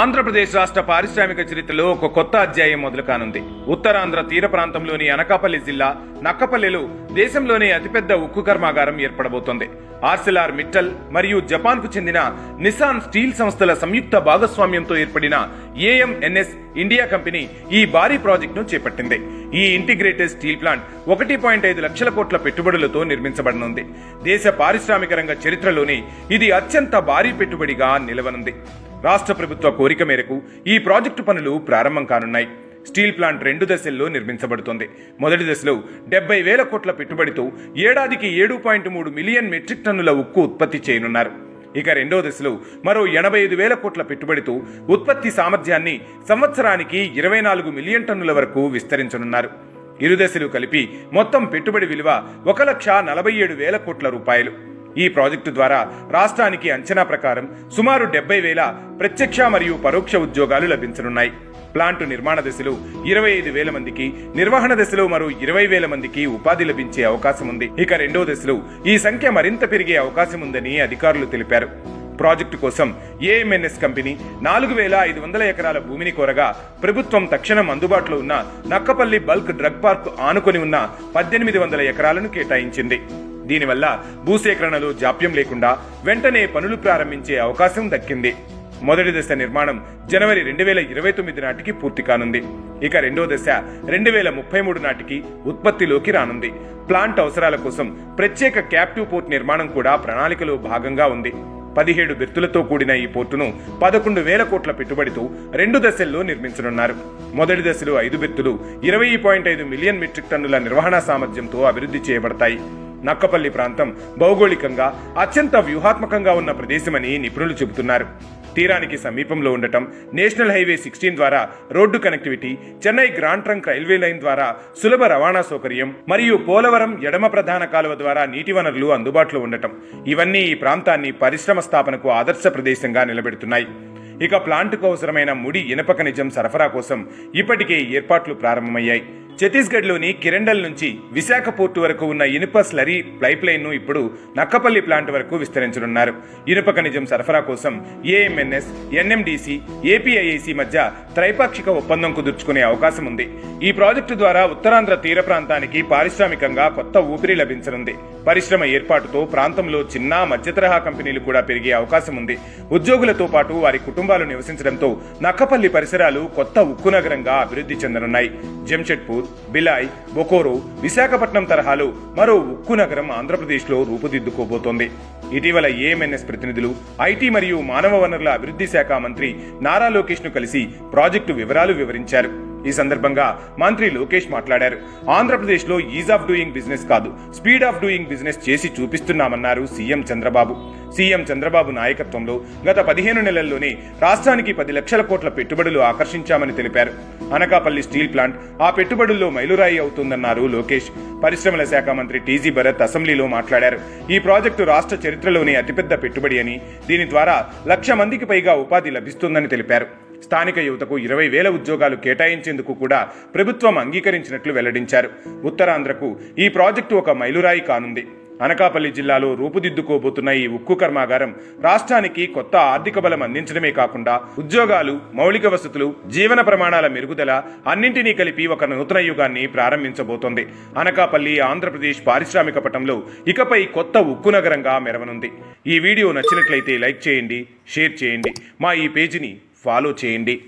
ఆంధ్రప్రదేశ్ రాష్ట్ర పారిశ్రామిక చరిత్రలో ఒక కొత్త అధ్యాయం మొదలు కానుంది ఉత్తరాంధ్ర తీర ప్రాంతంలోని అనకాపల్లి జిల్లా నక్కపల్లిలో దేశంలోనే అతిపెద్ద ఉక్కు కర్మాగారం ఏర్పడబోతోంది. ఆర్సిలార్ మిట్టల్ మరియు జపాన్కు చెందిన నిసాన్ స్టీల్ సంస్థల సంయుక్త భాగస్వామ్యంతో ఏర్పడిన ఏఎంఎన్ఎస్ ఇండియా కంపెనీ ఈ భారీ ప్రాజెక్టును చేపట్టింది. ఈ ఇంటిగ్రేటెడ్ స్టీల్ ప్లాంట్ ఒకటి పాయింట్ ఐదు లక్షల కోట్ల పెట్టుబడులతో నిర్మించబడనుంది. దేశ పారిశ్రామిక రంగ చరిత్రలోని ఇది అత్యంత భారీ పెట్టుబడిగా నిలవనుంది. రాష్ట్ర ప్రభుత్వ కోరిక మేరకు ఈ ప్రాజెక్టు పనులు ప్రారంభం కానున్నాయి. స్టీల్ ప్లాంట్ రెండు దశల్లో నిర్మించబడుతుంది. మొదటి దశలో డెబ్బై వేల కోట్ల పెట్టుబడితో ఏడాదికి ఏడు పాయింట్ మూడు మిలియన్ మెట్రిక్ టన్నుల ఉక్కు ఉత్పత్తి చేయనున్నారు. ఇక రెండో దశలో మరో ఎనభై ఐదు వేల కోట్ల పెట్టుబడితో ఉత్పత్తి సామర్థ్యాన్ని సంవత్సరానికి ఇరవై నాలుగు మిలియన్ టన్నుల వరకు విస్తరించనున్నారు. ఇరు దశలు కలిపి మొత్తం పెట్టుబడి విలువ ఒక లక్ష నలభై ఏడు వేల కోట్ల రూపాయలు. ఈ ప్రాజెక్టు ద్వారా రాష్ట్రానికి అంచనా ప్రకారం సుమారు డెబ్బై వేల ప్రత్యక్ష మరియు పరోక్ష ఉద్యోగాలు లభించనున్నాయి. ప్లాంటు నిర్మాణ దశలో ఇరవై ఐదు వేల మందికి నిర్వహణ దశలో మరో ఇరవై వేల మందికి ఉపాధి లభించే అవకాశం ఉంది. ఇక రెండో దశలో ఈ సంఖ్య మరింత పెరిగే అవకాశం ఉందని అధికారులు తెలిపారు. ప్రాజెక్టు కోసం ఏఎంఎన్ఎస్ కంపెనీ నాలుగు వేల ఐదు వందల ఎకరాల భూమిని కోరగా ప్రభుత్వం తక్షణం అందుబాటులో ఉన్న నక్కపల్లి బల్క్ డ్రగ్ పార్క్ ఆనుకొని ఉన్న పద్దెనిమిది వందల ఎకరాలను కేటాయించింది. దీనివల్ల భూసేకరణలు జాప్యం లేకుండా వెంటనే పనులు ప్రారంభించే అవకాశం దక్కింది. మొదటి దశ నిర్మాణం జనవరి రెండు వేల ఇరవై తొమ్మిది నాటికి పూర్తి కానుంది. ఇక రెండో దశ రెండు వేల ముప్పై మూడు నాటికి ఉత్పత్తిలోకి రానుంది. ప్లాంట్ అవసరాల కోసం ప్రత్యేక క్యాప్టివ్ పోర్ట్ నిర్మాణం కూడా ప్రణాళికలో భాగంగా ఉంది. పదిహేడు బెర్తులతో కూడిన ఈ పోర్టును పదకొండు వేల కోట్ల పెట్టుబడితో రెండు దశల్లో నిర్మించనున్నారు. మొదటి దశలో ఐదు బెర్తులు ఇరవై పాయింట్ ఐదు మిలియన్ మెట్రిక్ టన్నుల నిర్వహణ సామర్థ్యంతో అభివృద్ధి చేయబడతాయి. నక్కపల్లి ప్రాంతం భౌగోళికంగా అత్యంత వ్యూహాత్మకంగా ఉన్న ప్రదేశమని నిపుణులు చెబుతున్నారు. తీరానికి సమీపంలో ఉండటం నేషనల్ హైవే సిక్స్టీన్ ద్వారా road connectivity Chennai Grand Trunk railway line ద్వారా సులభ రవాణా సౌకర్యం మరియు పోలవరం ఎడమ ప్రధాన కాలువ ద్వారా నీటి వనరులు అందుబాటులో ఉండటం. ఇవన్నీ ఈ ప్రాంతాన్ని పరిశ్రమ స్థాపనకు ఆదర్శ ప్రదేశంగా నిలబెడుతున్నాయి. ఇక ప్లాంటుకు అవసరమైన ముడి ఇనప ఖనిజం సరఫరా కోసం ఇప్పటికే ఏర్పాట్లు ప్రారంభమయ్యాయి. ఛత్తీస్గఢ్లోని కిరండల్ నుంచి విశాఖ పోర్టు వరకు ఉన్న ఇనుప స్లరీ పైప్లైన్ను ఇప్పుడు నక్కపల్లి ప్లాంట్ వరకు విస్తరించనున్నారు. ఇనుప ఖనిజం సరఫరా కోసం ఏఎంఎన్ఎస్ ఎన్ఎండిసి ఏపీఐఐసి మధ్య త్రైపాక్షిక ఒప్పందం కుదుర్చుకునే అవకాశం ఉంది. ఈ ప్రాజెక్టు ద్వారా ఉత్తరాంధ్ర తీర ప్రాంతానికి పారిశ్రామికంగా కొత్త ఊపిరి లభించనుంది. పరిశ్రమ ఏర్పాటుతో ప్రాంతంలో చిన్న మధ్యతరహా కంపెనీలు కూడా పెరిగే అవకాశం ఉంది. ఉద్యోగులతో పాటు వారి కుటుంబాలు నివసించడంతో నక్కపల్లి పరిసరాలు కొత్త ఉక్కు నగరంగా అభివృద్ధి చెందనున్నాయి. జంషెడ్పూర్ బిలాయ్ బొకోరో విశాఖపట్నం తరహాలో మరో ఉక్కు నగరం ఆంధ్రప్రదేశ్లో రూపుదిద్దుకోబోతోంది. ఇటీవల ఏఎంఎన్ఎస్ ప్రతినిధులు ఐటీ మరియు మానవ వనరుల అభివృద్ధి శాఖ మంత్రి నారా లోకేష్ను కలిసి ప్రాజెక్టు వివరాలు వివరించారు. ఈ సందర్భంగా మంత్రి లోకేష్ మాట్లాడారు. ఆంధ్రప్రదేశ్లో ఈజ్ ఆఫ్ డూయింగ్ బిజినెస్ కాదు స్పీడ్ ఆఫ్ డూయింగ్ బిజినెస్ చేసి చూపిస్తున్నామన్నారు సీఎం చంద్రబాబు. సీఎం చంద్రబాబు నాయకత్వంలో గత పదిహేను నెలల్లోనే రాష్ట్రానికి పది లక్షల కోట్ల పెట్టుబడులు ఆకర్షించామని తెలిపారు. అనకాపల్లి స్టీల్ ప్లాంట్ ఆ పెట్టుబడుల్లో మైలురాయి అవుతుందన్నారు లోకేష్. పరిశ్రమల శాఖ మంత్రి టీజీ భరత్ అసెంబ్లీలో మాట్లాడారు. ఈ ప్రాజెక్టు రాష్ట్ర చరిత్రలోనే అతిపెద్ద పెట్టుబడి అని దీని ద్వారా లక్ష మందికి పైగా ఉపాధి లభిస్తుందని తెలిపారు. స్థానిక యువతకు ఇరవై వేల ఉద్యోగాలు కేటాయించేందుకు కూడా ప్రభుత్వం అంగీకరించినట్లు వెల్లడించారు. ఉత్తరాంధ్రకు ఈ ప్రాజెక్టు ఒక మైలురాయి కానుంది. అనకాపల్లి జిల్లాలో రూపుదిద్దుకోబోతున్న ఈ ఉక్కు కర్మాగారం రాష్ట్రానికి కొత్త ఆర్థిక బలం అందించడమే కాకుండా ఉద్యోగాలు మౌలిక వసతులు జీవన ప్రమాణాల మెరుగుదల అన్నింటినీ కలిపి ఒక నూతన యుగాన్ని ప్రారంభించబోతోంది. అనకాపల్లి ఆంధ్రప్రదేశ్ పారిశ్రామిక పటంలో ఇకపై కొత్త ఉక్కు నగరంగా మెరవనుంది. ఈ వీడియో నచ్చినట్లయితే లైక్ చేయండి షేర్ చేయండి. మా ఈ పేజీని ఫాలో చేయండి.